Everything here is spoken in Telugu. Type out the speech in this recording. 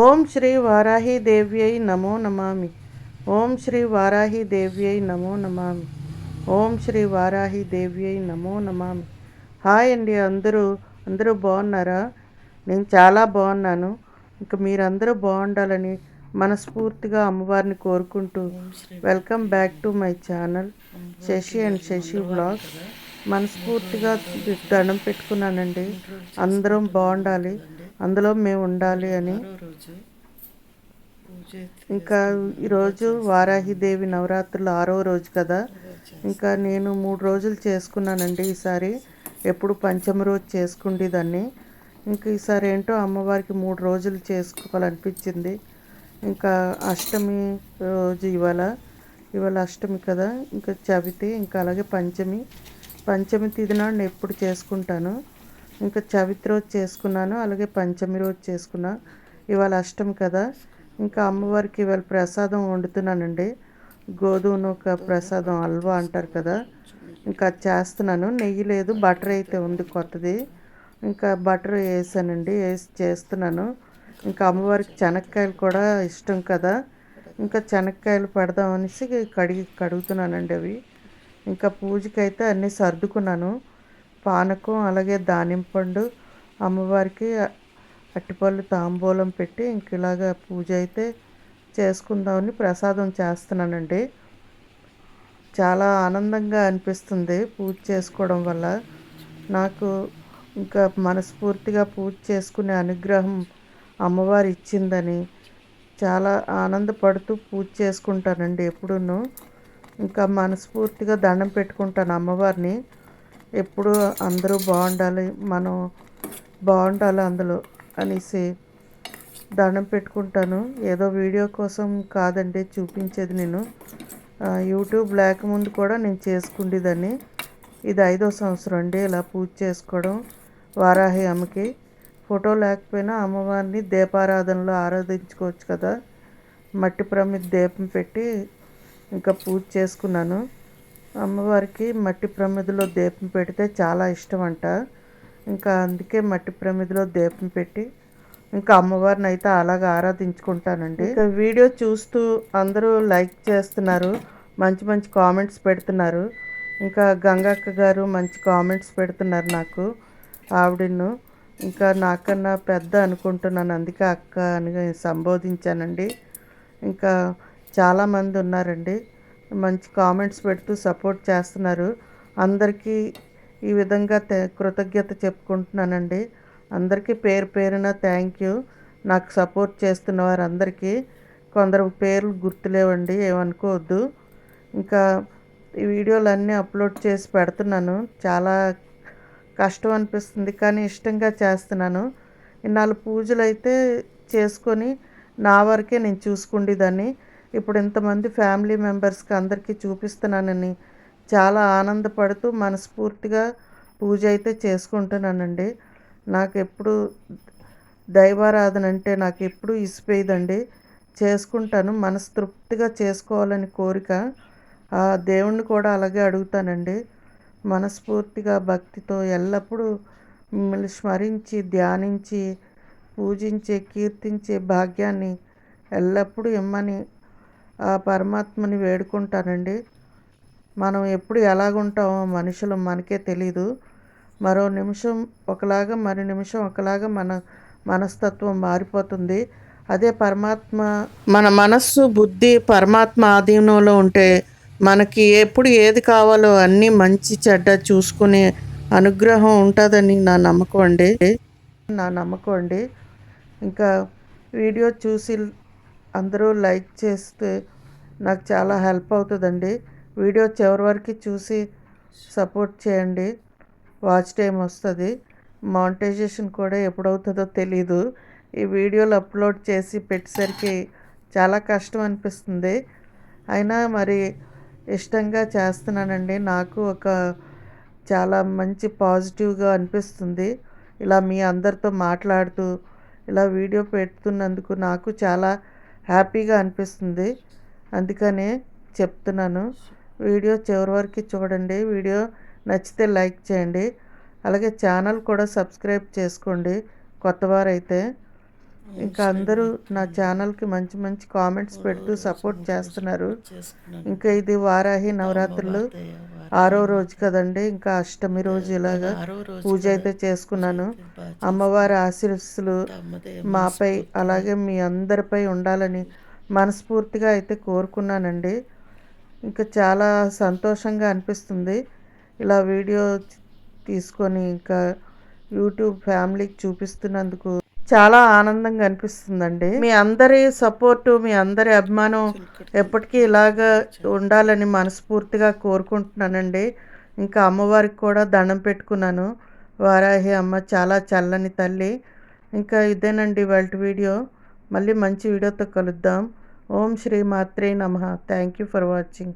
ఓం శ్రీ వారాహి దేవ్యై నమో నమామి. ఓం శ్రీ వారాహి దేవ్యై నమో నమామి. ఓం శ్రీ వారాహి దేవ్యై నమో నమామి. హాయ్ అండి అందరూ. అందరూ బాగున్నారా? నేను చాలా బాగున్నాను. ఇంకా మీరందరూ బాగుండాలని మనస్ఫూర్తిగా అమ్మవారిని కోరుకుంటూ welcome back to my channel Sashi and Sashi blog మనస్ఫూర్తిగా దండం పెట్టుకున్నానండి. అందరం బాగుండాలి. అందులో మేము ఉండాలి అని. ఇంకా ఈరోజు వారాహిదేవి నవరాత్రులు ఆరో రోజు కదా. ఇంకా నేను మూడు రోజులు చేసుకున్నానండి ఈసారి. ఎప్పుడు పంచమ రోజు చేసుకుండేదాన్ని. ఇంకా ఈసారి ఏంటో అమ్మవారికి మూడు రోజులు చేసుకోవాలనిపించింది. ఇంకా అష్టమి రోజు ఇవాళ. ఇవాళ అష్టమి కదా. ఇంకా చవితి ఇంకా అలాగే పంచమి. పంచమి తిథి నాడు నేను ఎప్పుడు చేసుకుంటాను. ఇంకా చవితి రోజు చేసుకున్నాను అలాగే పంచమి రోజు చేసుకున్నా. ఇవాళ అష్టమి కదా. ఇంకా అమ్మవారికి ఇవాళ ప్రసాదం వండుతున్నానండి. గోధుమ నూక ప్రసాదం హల్వా అంటారు కదా. ఇంకా అది చేస్తున్నాను. నెయ్యి లేదు బటర్ అయితే ఉంది కొత్తది. ఇంకా బటర్ వేసానండి వేసి చేస్తున్నాను. ఇంకా అమ్మవారికి శనక్కాయలు కూడా ఇష్టం కదా. ఇంకా శనక్కాయలు పెడదామనేసి కడిగి కడుగుతున్నానండి అవి. ఇంకా పూజకైతే అన్నీ సర్దుకున్నాను. పానకం అలాగే దానింపండు అమ్మవారికి అట్టిపళ్ళు తాంబూలం పెట్టి ఇంక ఇలాగా పూజ అయితే చేసుకుందామని ప్రసాదం చేస్తున్నానండి. చాలా ఆనందంగా అనిపిస్తుంది పూజ చేసుకోవడం వల్ల. నాకు ఇంకా మనస్ఫూర్తిగా పూజ చేసుకునే అనుగ్రహం అమ్మవారు ఇచ్చిందని చాలా ఆనందపడుతూ పూజ చేసుకుంటానండి ఎప్పుడూ ఇంకా మనస్ఫూర్తిగా దండం పెట్టుకుంటాను అమ్మవారిని. ఎప్పుడు అందరూ బాగుండాలి మనం బాగుండాలి అందులో అనేసి దండం పెట్టుకుంటాను. ఏదో వీడియో కోసం కాదండి చూపించేది నేను. యూట్యూబ్ లేకముందు కూడా నేను చేసుకుండేదాన్ని. ఇది ఐదో సంవత్సరం అండి ఇలా పూజ చేసుకోవడం వారాహి అమ్మకి. ఫోటో లేకపోయినా అమ్మవారిని దీపారాధనలో ఆరాధించుకోవచ్చు కదా. మట్టి ప్రమిద దీపం పెట్టి ఇంకా పూజ చేసుకున్నాను. అమ్మవారికి మట్టి ప్రమిదలో దీపం పెడితే చాలా ఇష్టం అంట ఇంకా అందుకే మట్టి ప్రమిదలో దీపం పెట్టి ఇంకా అమ్మవారిని అయితే అలాగ ఆరాధించుకుంటానండి. ఇంకా వీడియో చూస్తూ అందరూ లైక్ చేస్తున్నారు. మంచి మంచి కామెంట్స్ పెడుతున్నారు. ఇంకా గంగక్క గారు మంచి కామెంట్స్ పెడుతున్నారు నాకు ఆవిడను. ఇంకా నాకన్నా పెద్ద అనుకుంటున్నాను. అందుకే అక్క అని సంబోధించానండి. ఇంకా చాలామంది ఉన్నారండి. మంచి కామెంట్స్ పెడుతూ సపోర్ట్ చేస్తున్నారు. అందరికీ ఈ విధంగా కృతజ్ఞత చెప్పుకుంటున్నానండి. అందరికీ పేరు పేరున థ్యాంక్ యూ నాకు సపోర్ట్ చేస్తున్న వారందరికీ కొందరు పేర్లు గుర్తులేవండి ఏమనుకోవద్దు. ఇంకా ఈ వీడియోలు అన్నీ అప్లోడ్ చేసి పెడుతున్నాను. చాలా కష్టం అనిపిస్తుంది కానీ ఇష్టంగా చేస్తున్నాను. ఇన్నాళ్ళు పూజలు అయితే చేసుకొని నా వరకే నేను చూసుకుండేదాన్ని. ఇప్పుడు ఇంతమంది ఫ్యామిలీ మెంబర్స్కి అందరికీ చూపిస్తున్నానని చాలా ఆనందపడుతూ మనస్ఫూర్తిగా పూజ అయితే చేసుకుంటున్నానండి. నాకు ఎప్పుడు దైవారాధన అంటే నాకు ఎప్పుడు ఇసిపోయేదండి. చేసుకుంటాను మనస్తృప్తిగా చేసుకోవాలని కోరిక. ఆ దేవుణ్ణి కూడా అలాగే అడుగుతానండి. మనస్ఫూర్తిగా భక్తితో ఎల్లప్పుడూ మిమ్మల్ని స్మరించి ధ్యానించి పూజించే కీర్తించే భాగ్యాన్ని ఎల్లప్పుడూ ఇమ్మని ఆ పరమాత్మని వేడుకుంటానండి. మనం ఎప్పుడు ఎలాగుంటామో మనుషులు మనకే తెలీదు. మరో నిమిషం ఒకలాగా మరో నిమిషం ఒకలాగా మన మనస్తత్వం మారిపోతుంది. అదే పరమాత్మ మన మనస్సు బుద్ధి పరమాత్మ ఆధీనంలో ఉంటే మనకి ఎప్పుడు ఏది కావాలో అన్నీ మంచి చెడ్డ చూసుకునే అనుగ్రహం ఉంటుందని నా నమ్మకం అండి. నా నమ్మకం అండి. ఇంకా వీడియో చూసి అందరూ లైక్ చేస్తే నాకు చాలా హెల్ప్ అవుతుందండి. వీడియో చివరి వరకు చూసి సపోర్ట్ చేయండి. వాచ్ టైం వస్తుంది. మానిటైజేషన్ కూడా ఎప్పుడవుతుందో తెలీదు. ఈ వీడియోలు అప్లోడ్ చేసి పెట్టేసరికి చాలా కష్టం అనిపిస్తుంది. అయినా మరి ఇష్టంగా చేస్తున్నానండి. నాకు ఒక చాలా మంచి పాజిటివ్గా అనిపిస్తుంది. ఇలా మీ అందరితో మాట్లాడుతూ ఇలా వీడియో పెడుతున్నందుకు నాకు చాలా హ్యాపీగా అనిపిస్తుంది. అందుకనే చెప్తున్నాను. వీడియో చివరి వరకు చూడండి. వీడియో నచ్చితే లైక్ చేయండి. అలాగే ఛానల్ కూడా సబ్స్క్రైబ్ చేసుకోండి. కొత్తవారైతే ఇంకా అందరూ నా ఛానల్కి మంచి మంచి కామెంట్స్ పెడుతూ సపోర్ట్ చేస్తున్నారు. ఇంకా ఇది వారాహి నవరాత్రులు ఆరో రోజు కదండి. ఇంకా అష్టమి రోజు ఇలాగా పూజ అయితే చేసుకున్నాను. అమ్మవారి ఆశీస్సులు మాపై అలాగే మీ అందరిపై ఉండాలని మనస్ఫూర్తిగా అయితే కోరుకున్నానండి. ఇంకా చాలా సంతోషంగా అనిపిస్తుంది. ఇలా వీడియో తీసుకొని ఇంకా యూట్యూబ్ ఫ్యామిలీకి చూపిస్తున్నందుకు చాలా ఆనందంగా అనిపిస్తుందండి. మీ అందరి సపోర్టు మీ అందరి అభిమానం ఎప్పటికీ ఇలాగా ఉండాలని మనస్ఫూర్తిగా కోరుకుంటున్నానండి. ఇంకా అమ్మవారికి కూడా దండం పెట్టుకున్నాను. వారాహి అమ్మ చాలా చల్లని తల్లి. ఇంకా ఇదేనండి వాళ్ళ వీడియో. మళ్ళీ మంచి వీడియోతో కలుద్దాం. ఓం శ్రీ మాత్రే నమ థ్యాంక్ యూ ఫర్ వాచింగ్